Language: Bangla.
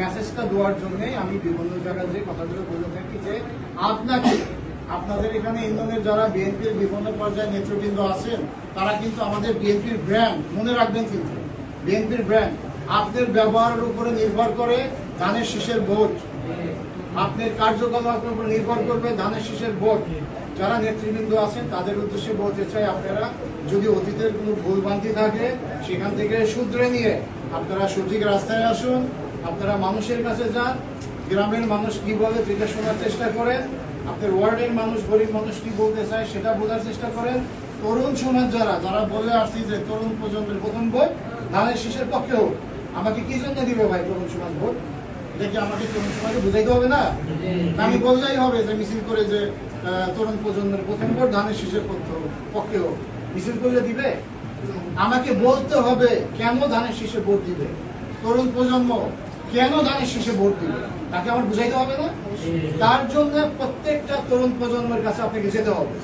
মেসেজটা দেওয়ার জন্যই আমি বিভিন্ন জায়গায় যে কথাগুলো বলে থাকি যে আপনাকে, আপনাদের এখানে ইন্ধনের যারা বিএনপির বিভিন্ন পর্যায়ে নেতৃবৃন্দ আছেন, তারা কিন্তু আমাদের বিএনপির ব্র্যান্ড মনে রাখবেন কিন্তু, বিএনপির ব্র্যান্ড আপনার ব্যবহারের উপরে নির্ভর করে ধানের শীষের ভোট। আপনার কার্যকলাপের উপর নির্ভর করবে ধানের শীষের ভোট। যারা নেতৃবৃন্দ আছেন, তাদের উদ্দেশ্যে বলতে চাই আপনারা, যদি অতীতের কোনো ভুলভ্রান্তি থাকে, সেখান থেকে শুধরে নিয়ে আপনারা সঠিক রাস্তায় আসুন। আপনারা মানুষের কাছে যান, গ্রামের মানুষ কি বলে সেটা শোনার চেষ্টা করেন, আপনার ওয়ার্ডের মানুষ, গরিব মানুষ কি বলতে চায় সেটা বোঝার চেষ্টা করেন। তরুণ সমাজ যারা যারা বলে আসছি যে তরুণ প্রজন্মের প্রথম ভোট, ধানের শীষের পক্ষে হোক, আমাকে কি জন্য দিবে ভাই তরুণ সমাজ ভোট? এটা কি আমাকে তরুণ সমাজে বুঝাইতে হবে না? আমি বললেই হবে যে মিছিল করে যে তরুণ প্রজন্মের প্রথম ভোট ধানের শীষের পক্ষে হোক, মিছিল করলে দিবে? আমাকে বলতে হবে কেন ধানের শীষে ভোট দিবে? তরুণ প্রজন্ম কেন ধানের শেষে ভোট দিবে তাকে আমার বুঝাইতে হবে না। তার জন্য প্রত্যেকটা তরুণ প্রজন্মের কাছে আপনাকে যেতে হবে।